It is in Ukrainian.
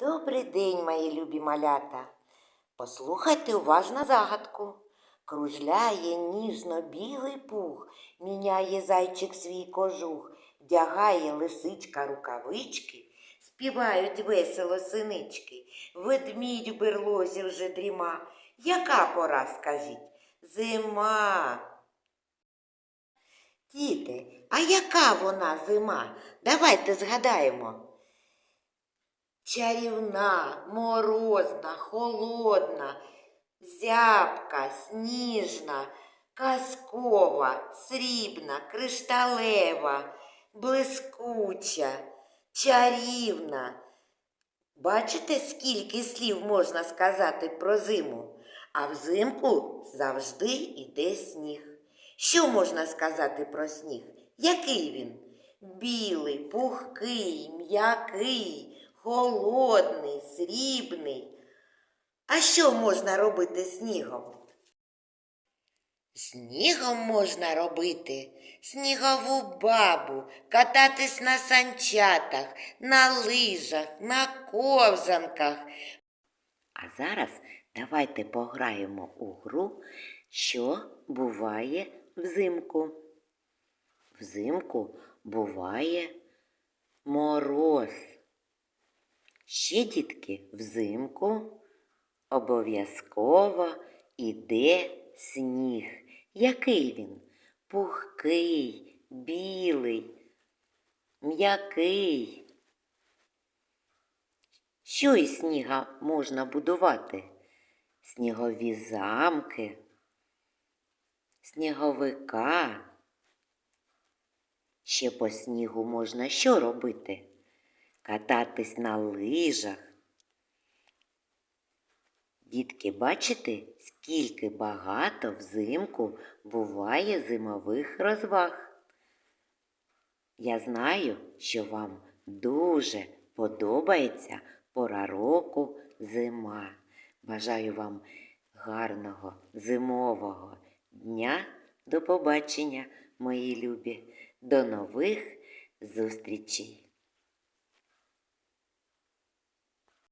Добрий день, мої любі малята. Послухайте уважно загадку. Кружляє ніжно-білий пух, міняє зайчик свій кожух, вдягає лисичка рукавички, співають весело синички, ведмідь в берлозі вже дріма. Яка пора, скажіть? Зима. Діти, а яка вона зима? Давайте згадаємо. Чарівна, морозна, холодна, зябка, сніжна, казкова, срібна, кришталева, блискуча, чарівна. Бачите, скільки слів можна сказати про зиму? А взимку завжди йде сніг. Що можна сказати про сніг? Який він? Білий, пухкий, м'який, холодний, срібний. А що можна робити снігом? Снігом можна робити снігову бабу, кататись на санчатах, на лижах, на ковзанках. А зараз давайте пограємо у гру, що буває взимку. Взимку буває мороз. Ще, дітки, взимку обов'язково іде сніг. Який він? Пухкий, білий, м'який. Що із сніга можна будувати? Снігові замки, сніговика. Ще по снігу можна що робити? Кататись на лижах. Дітки, бачите, скільки багато взимку буває зимових розваг. Я знаю, що вам дуже подобається пора року зима. Бажаю вам гарного зимового дня. До побачення, мої любі. До нових зустрічей!